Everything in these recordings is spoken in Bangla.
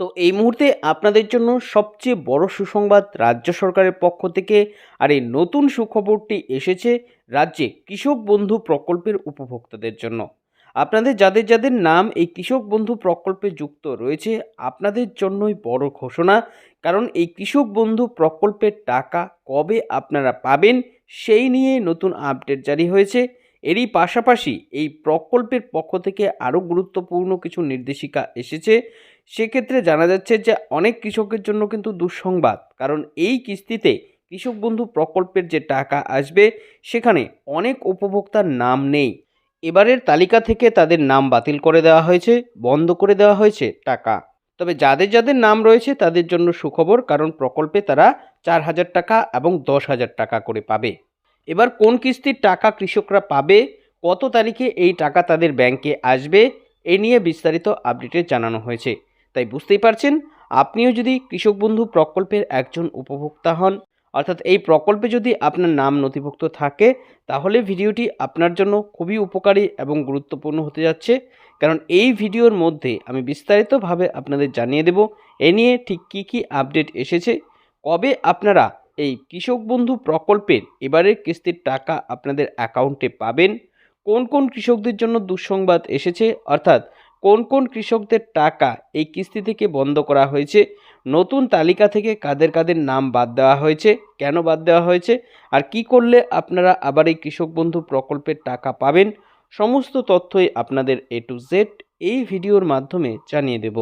তো এই মুহূর্তে আপনাদের জন্য সবচেয়ে বড় সুসংবাদ রাজ্য সরকারের পক্ষ থেকে আর এই নতুন সুখবরটি এসেছে রাজ্যে কৃষক বন্ধু প্রকল্পের উপভোক্তাদের জন্য। আপনাদের যাদের যাদের নাম এই কৃষক বন্ধু প্রকল্পে যুক্ত রয়েছে, আপনাদের জন্যই বড় ঘোষণা, কারণ এই কৃষক বন্ধু প্রকল্পের টাকা কবে আপনারা পাবেন সেই নিয়ে নতুন আপডেট জারি হয়েছে। এরই পাশাপাশি এই প্রকল্পের পক্ষ থেকে আরও গুরুত্বপূর্ণ কিছু নির্দেশিকা এসেছে। সেক্ষেত্রে জানা যাচ্ছে যে অনেক কৃষকের জন্য কিন্তু দুঃসংবাদ। কারণ এই কিস্তিতে কৃষক বন্ধু প্রকল্পের যে টাকা আসবে, সেখানে অনেক উপভোক্তার নাম নেই। এবারের তালিকা থেকে তাদের নাম বাতিল করে দেওয়া হয়েছে, বন্ধ করে দেওয়া হয়েছে টাকা। তবে যাদের যাদের নাম রয়েছে, তাদের জন্য সুখবর, কারণ প্রকল্পে তারা চার হাজার টাকা এবং দশ হাজার টাকা করে পাবে। এবার কোন কিস্তির টাকা কৃষকরা পাবে, কত তারিখে এই টাকা তাদের ব্যাংকে আসবে, এ নিয়ে বিস্তারিত আপডেটে জানানো হয়েছে। তাই বুঝতেই পারছেন, আপনিও যদি কৃষক বন্ধু প্রকল্পের একজন উপভোক্তা হন, অর্থাৎ এই প্রকল্পে যদি আপনার নাম নথিভুক্ত থাকে, তাহলে ভিডিওটি আপনার জন্য খুবই উপকারী এবং গুরুত্বপূর্ণ হতে যাচ্ছে। কারণ এই ভিডিওর মধ্যে আমি বিস্তারিতভাবে আপনাদের জানিয়ে দেব, এ নিয়ে ঠিক কী কী আপডেট এসেছে, কবে আপনারা এই কৃষক বন্ধু প্রকল্পের এবারের কিস্তির টাকা আপনাদের অ্যাকাউন্টে পাবেন, কোন কোন কৃষকদের জন্য দুঃসংবাদ এসেছে, অর্থাৎ কোন কোন কৃষকদের টাকা এই কিস্তি থেকে বন্ধ করা হয়েছে, নতুন তালিকা থেকে কাদের কাদের নাম বাদ দেওয়া হয়েছে, কেন বাদ দেওয়া হয়েছে, আর কি করলে আপনারা আবার এই কৃষক বন্ধু প্রকল্পের টাকা পাবেন, সমস্ত তথ্যই আপনাদের এ টু জেড এই ভিডিওর মাধ্যমে জানিয়ে দেব।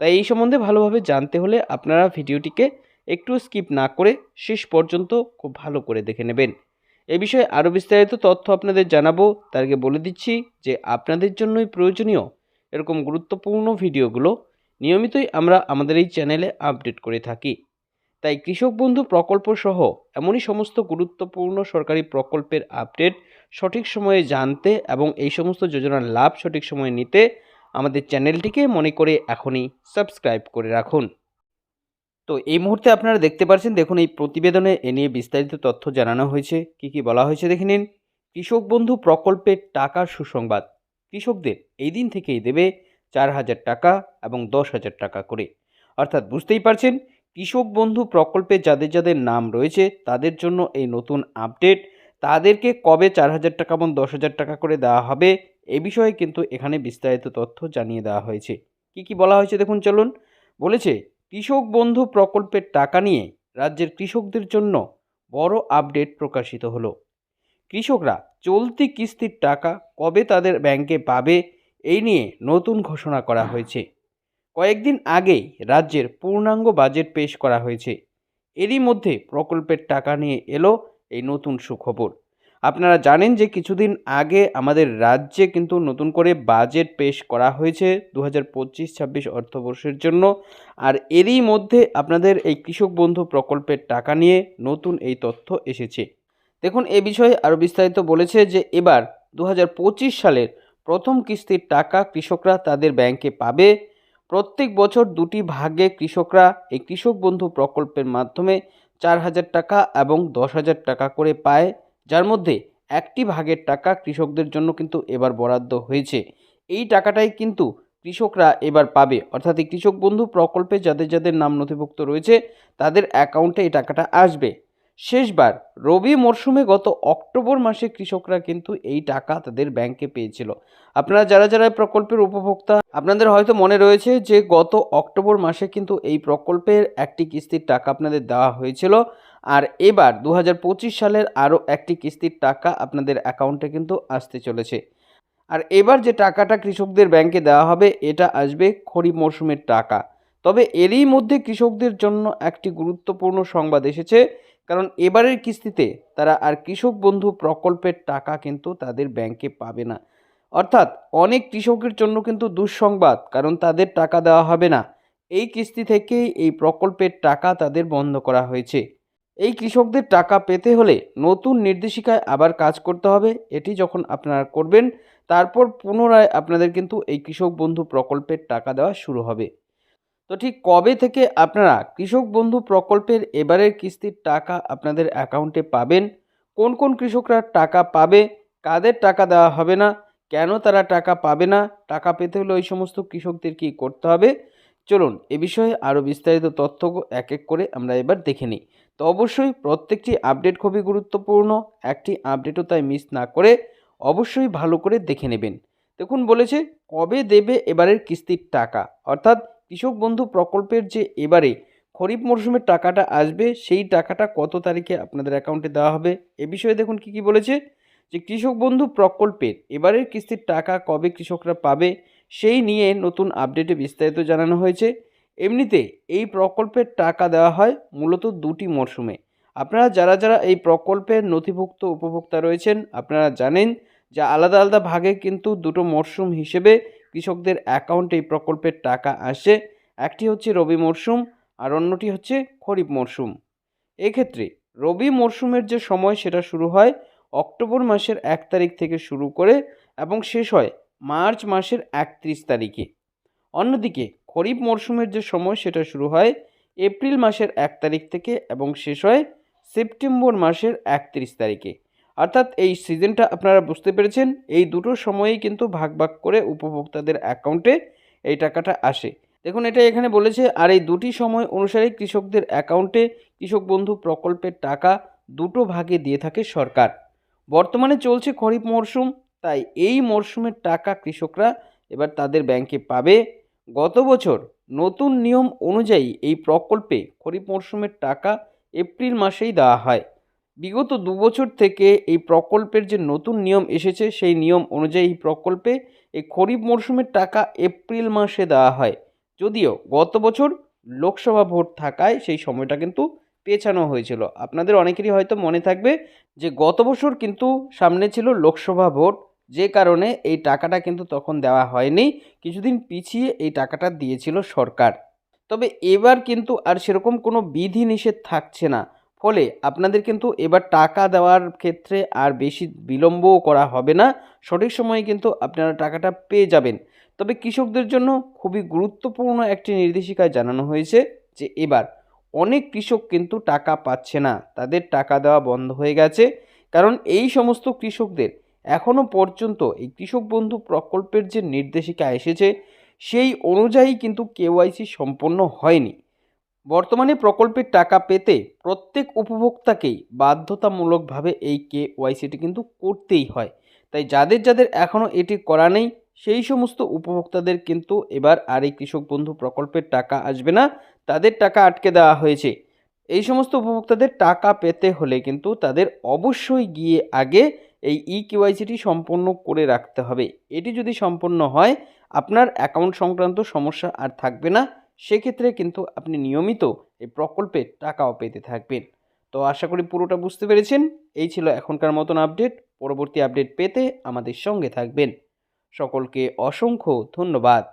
তাই এই সম্বন্ধে ভালোভাবে জানতে হলে আপনারা ভিডিওটিকে একটু স্কিপ না করে শেষ পর্যন্ত খুব ভালো করে দেখে নেবেন। এ বিষয়ে আরও বিস্তারিত তথ্য আপনাদের জানাব, তার আগে বলে দিচ্ছি যে আপনাদের জন্যই প্রয়োজনীয় এরকম গুরুত্বপূর্ণ ভিডিওগুলো নিয়মিতই আমরা আমাদের এই চ্যানেলে আপডেট করে থাকি। তাই কৃষক বন্ধু প্রকল্প সহ এমনই সমস্ত গুরুত্বপূর্ণ সরকারি প্রকল্পের আপডেট সঠিক সময়ে জানতে এবং এই সমস্ত যোজনার লাভ সঠিক সময়ে নিতে আমাদের চ্যানেলটিকে মনে করে এখনই সাবস্ক্রাইব করে রাখুন। তো এই মুহূর্তে আপনারা দেখতে পাচ্ছেন দেখুন এই প্রতিবেদনে এ নিয়ে বিস্তারিত তথ্য জানানো হয়েছে। কি কি বলা হয়েছে দেখে নিন। কৃষক বন্ধু প্রকল্পের টাকার সুসংবাদ। কৃষকদের এই দিন থেকেই দেবে চার হাজার টাকা এবং দশ হাজার টাকা করে। অর্থাৎ বুঝতেই পারছেন, কৃষক বন্ধু প্রকল্পে যাদের যাদের নাম রয়েছে, তাদের জন্য এই নতুন আপডেট, তাদেরকে কবে চার হাজার টাকা এবং দশ হাজার টাকা করে দেওয়া হবে, এ বিষয়ে কিন্তু এখানে বিস্তারিত তথ্য জানিয়ে দেওয়া হয়েছে। কি কি বলা হয়েছে দেখুন, চলুন। বলেছে, কৃষক বন্ধু প্রকল্পের টাকা নিয়ে রাজ্যের কৃষকদের জন্য বড় আপডেট প্রকাশিত হলো। কৃষকরা চলতি কিস্তির টাকা কবে তাদের ব্যাংকে পাবে, এই নিয়ে নতুন ঘোষণা করা হয়েছে। কয়েকদিন আগেই রাজ্যের পূর্ণাঙ্গ বাজেট পেশ করা হয়েছে। এরই মধ্যে প্রকল্পের টাকা নিয়ে এলো এই নতুন সুখবর। আপনারা জানেন যে কিছুদিন আগে আমাদের রাজ্যে কিন্তু নতুন করে বাজেট পেশ করা হয়েছে দু হাজার পঁচিশ ছাব্বিশ অর্থবর্ষের জন্য। আর এরই মধ্যে আপনাদের এই কৃষক বন্ধু প্রকল্পের টাকা নিয়ে নতুন এই তথ্য এসেছে। দেখুন, এ বিষয়ে আরও বিস্তারিত বলেছে যে এবার দু হাজার পঁচিশ সালের প্রথম কিস্তির টাকা কৃষকরা তাদের ব্যাংকে পাবে। প্রত্যেক বছর দুটি ভাগে কৃষকরা এই কৃষক বন্ধু প্রকল্পের মাধ্যমে চার হাজার টাকা এবং দশ হাজার টাকা করে পায়, যার মধ্যে একটি ভাগের টাকা কৃষকদের জন্য কিন্তু এবার বরাদ্দ হয়েছে। এই টাকাটাই কিন্তু কৃষকরা এবার পাবে। অর্থাৎ এই কৃষক বন্ধু প্রকল্পে যাদের যাদের নাম নথিভুক্ত রয়েছে, তাদের অ্যাকাউন্টে এই টাকাটা আসবে। শেষবার রবি মরশুমে গত অক্টোবর মাসে কৃষকরা কিন্তু এই টাকা তাদের ব্যাংকে পেয়েছিল। আপনারা যারা যারা প্রকল্পের উপভোক্তা, আপনাদের হয়তো মনে রয়েছে যে গত অক্টোবর মাসে কিন্তু এই প্রকল্পের একটি কিস্তির টাকা আপনাদের দেওয়া হয়েছিল। আর এবার দু হাজার পঁচিশ সালের আরও একটি কিস্তির টাকা আপনাদের অ্যাকাউন্টে কিন্তু আসতে চলেছে। আর এবার যে টাকাটা কৃষকদের ব্যাংকে দেওয়া হবে, এটা আসবে খরিফ মরশুমের টাকা। তবে এরই মধ্যে কৃষকদের জন্য একটি গুরুত্বপূর্ণ সংবাদ এসেছে। কারণ এবারের কিস্তিতে তারা আর কৃষক বন্ধু প্রকল্পের টাকা কিন্তু তাদের ব্যাংকে পাবে না। অর্থাৎ অনেক কৃষকের জন্য কিন্তু দুঃসংবাদ, কারণ তাদের টাকা দেওয়া হবে না। এই কিস্তি থেকেই এই প্রকল্পের টাকা তাদের বন্ধ করা হয়েছে। এই কৃষকদের টাকা পেতে হলে নতুন নির্দেশিকায় আবার কাজ করতে হবে, এটি যখন আপনারা করবেন, তারপর পুনরায় আপনাদের কিন্তু এই কৃষক বন্ধু প্রকল্পের টাকা দেওয়া শুরু হবে। তো ঠিক কবে থেকে আপনারা কৃষক বন্ধু প্রকল্পের এবারের কিস্তির টাকা আপনাদের অ্যাকাউন্টে পাবেন? কোন কোন কৃষকরা টাকা পাবে? কাদের টাকা দেওয়া হবে না? কেন তারা টাকা পাবে না? টাকা পেতে হলে ওই সমস্ত কৃষকদের কী করতে হবে? চলুন এ বিষয়ে আরও বিস্তারিত তথ্য এক এক করে আমরা এবার দেখে নিই। তো অবশ্যই প্রত্যেকটি আপডেট খুবই গুরুত্বপূর্ণ, একটি আপডেটও তাই মিস না করে অবশ্যই ভালো করে দেখে নেবেন। দেখুন বলেছে কবে দেবে এবারের কিস্তির টাকা? অর্থাৎ কৃষক বন্ধু প্রকল্পের যে এবারে খরিফ মরশুমের টাকাটা আসবে, সেই টাকাটা কত তারিখে আপনাদের অ্যাকাউন্টে দেওয়া হবে? এ বিষয়ে দেখুন কি কি বলেছে। যে কৃষক বন্ধু প্রকল্পের এবারের কিস্তির টাকা কবে কৃষকরা পাবে, সেই নিয়ে নতুন আপডেটে বিস্তারিত জানানো হয়েছে। এমনিতে এই প্রকল্পের টাকা দেওয়া হয় মূলত দুটি মরশুমে। আপনারা যারা যারা এই প্রকল্পের নথিভুক্ত উপভোক্তা রয়েছেন, আপনারা জানেন যে আলাদা আলাদা ভাগে কিন্তু দুটো মরশুম হিসেবে কৃষকদের অ্যাকাউন্টে এই প্রকল্পের টাকা আসে। একটি হচ্ছে রবি মরশুম আর অন্যটি হচ্ছে খরিফ মরশুম এক্ষেত্রে রবি মরশুমের যে সময় সেটা শুরু হয় অক্টোবর মাসের এক তারিখ থেকে শুরু করে এবং শেষ হয় মার্চ মাসের একত্রিশ তারিখে। অন্যদিকে খরিফ মরশুমের যে সময় সেটা শুরু হয় এপ্রিল মাসের এক তারিখ থেকে এবং শেষ হয় সেপ্টেম্বর মাসের একত্রিশ তারিখে। অর্থাৎ এই সিজনটা আপনারা বুঝতে পেরেছেন, এই দুটো সময়েই কিন্তু ভাগ ভাগ করে উপভোক্তাদের অ্যাকাউন্টে এই টাকাটা আসে। দেখুন, এটা এখানে বলেছে, আর এই দুটি সময় অনুসারে কৃষকদের অ্যাকাউন্টে কৃষক বন্ধু প্রকল্পের টাকা দুটো ভাগে দিয়ে থাকে সরকার। বর্তমানে চলছে খরিফ মরশুম তাই এই মরশুমের টাকা কৃষকরা এবার তাদের ব্যাংকে পাবে। গত বছর নতুন নিয়ম অনুযায়ী এই প্রকল্পে খরিফ মরশুমের টাকা এপ্রিল মাসেই দেওয়া হয়। বিগত দু বছর থেকে এই প্রকল্পের যে নতুন নিয়ম এসেছে, সেই নিয়ম অনুযায়ী এই প্রকল্পে এই খরিফ মরশুমের টাকা এপ্রিল মাসে দেওয়া হয়। যদিও গত বছর লোকসভা ভোট থাকায় সেই সময়টা কিন্তু পেছানো হয়েছিল। আপনাদের অনেকেরই হয়তো মনে থাকবে যে গত বছর কিন্তু সামনে ছিল লোকসভা ভোট, যে কারণে এই টাকাটা কিন্তু তখন দেওয়া হয়নি। কিছুদিন পিছিয়ে এই টাকাটা দিয়েছিল সরকার। তবে এবার কিন্তু আর সেরকম কোনো বিধি নিষেধ থাকছে না। ফলে আপনাদের কিন্তু এবার টাকা দেওয়ার ক্ষেত্রে আর বেশি বিলম্বও করা হবে না। সঠিক সময়ে কিন্তু আপনারা টাকাটা পেয়ে যাবেন। তবে কৃষকদের জন্য খুবই গুরুত্বপূর্ণ একটি নির্দেশিকায় জানানো হয়েছে যে এবার অনেক কৃষক কিন্তু টাকা পাচ্ছে না। তাদের টাকা দেওয়া বন্ধ হয়ে গেছে। কারণ এই সমস্ত কৃষকদের এখনও পর্যন্ত এই কৃষক বন্ধু প্রকল্পের যে নির্দেশিকা এসেছে, সেই অনুযায়ী কিন্তু কেওয়াইসি সম্পন্ন হয়নি। বর্তমানে প্রকল্পের টাকা পেতে প্রত্যেক উপভোক্তাকেই বাধ্যতামূলকভাবে এই কে ওয়াইসিটি কিন্তু করতেই হয়। তাই যাদের যাদের এখনও এটি করা নেই, সেই সমস্ত উপভোক্তাদের কিন্তু এবার আর এই কৃষক বন্ধু প্রকল্পের টাকা আসবে না, তাদের টাকা আটকে দেওয়া হয়েছে। এই সমস্ত উপভোক্তাদের টাকা পেতে হলে কিন্তু তাদের অবশ্যই গিয়ে আগে এই ই কেওয়াইসিটি সম্পন্ন করে রাখতে হবে। এটি যদি সম্পন্ন হয়, আপনার অ্যাকাউন্ট সংক্রান্ত সমস্যা আর থাকবে না। সেক্ষেত্রে কিন্তু আপনি নিয়মিত এই প্রকল্পের টাকাও পেতে থাকবেন। তো আশা করি পুরোটা বুঝতে পেরেছেন। এই ছিল এখনকার মতন আপডেট। পরবর্তী আপডেট পেতে আমাদের সঙ্গে থাকবেন। সকলকে অসংখ্য ধন্যবাদ।